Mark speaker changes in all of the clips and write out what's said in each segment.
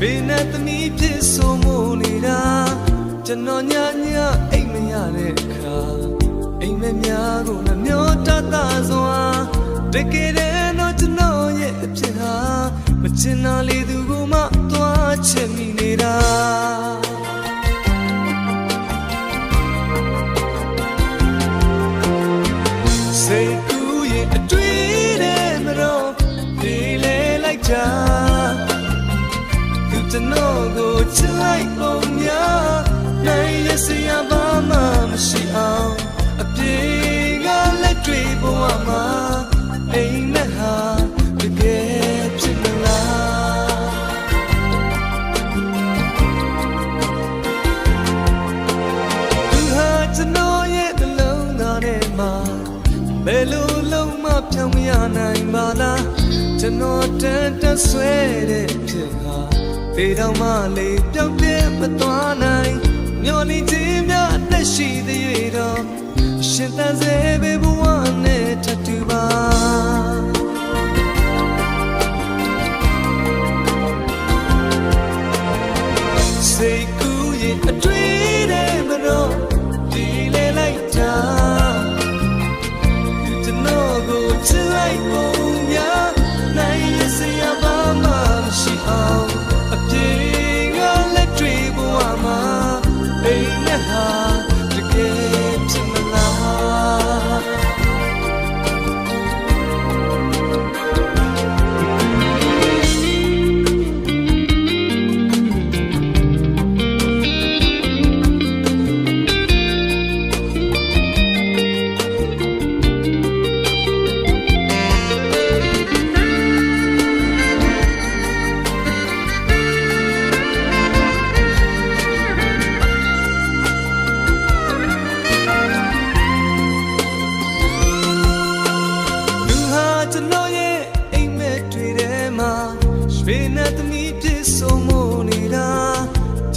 Speaker 1: ရွှေနဲ့သမီးဖြစ်ဆိုမို့နေတာကျွန်တော်ညညအိမ်မရတဲ့အခါအိမ်မများကိုနှမျောတတ်တာစွာတကယ်တမ်းတော့ကျွန်တော်ရဲ့အဖြစ်ဟာမချင်တာလေးသူကမှသွားချင်မိနေတာစိတ်ကူးရဲ့အတွေ့ ကိုချစ်လိုက်ပုံများနိုင်ရစရာဘာမှမရှိအောင်အပြေကလက်တွေဘဝမှာအိမ်နဲ့ဟာတကယ်ဖြစ်မလားသူဟာကျွန်တော်ရဲ့နှလုံးသားထဲမှာဘယ်လိုလုံးမပြောင်းမရနိုင်ပါလားကျွန်တော်တန်တဆွဲတဲ့ဖြစ်ဟာ ပေတော်မှလေးပြောင်းပြဲမသွားနိုင်မျောနေခြင်းများ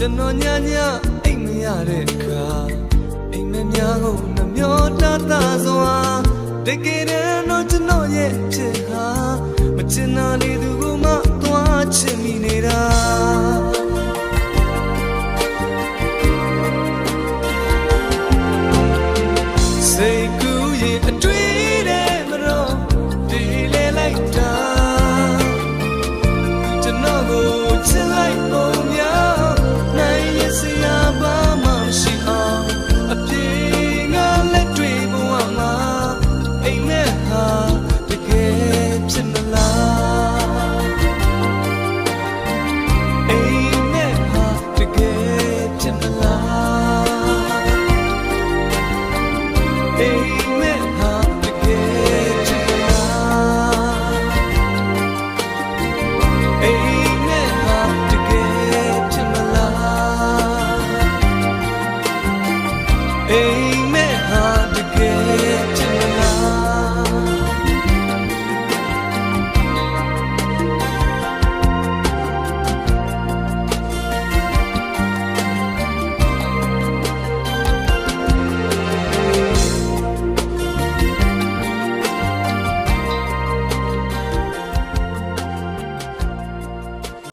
Speaker 1: ကျွန်တော်ညညအိတ်မရတဲ့အခါအိမ်မများကိုနှမျောတတစွာတကယ်တော့ကျွန်တော်ရဲ့ဖြစ်ဟာမချင်တာလေသူကမှသွားချင်မိနေတာစိတ်ကူးရင်အတွေ့ You.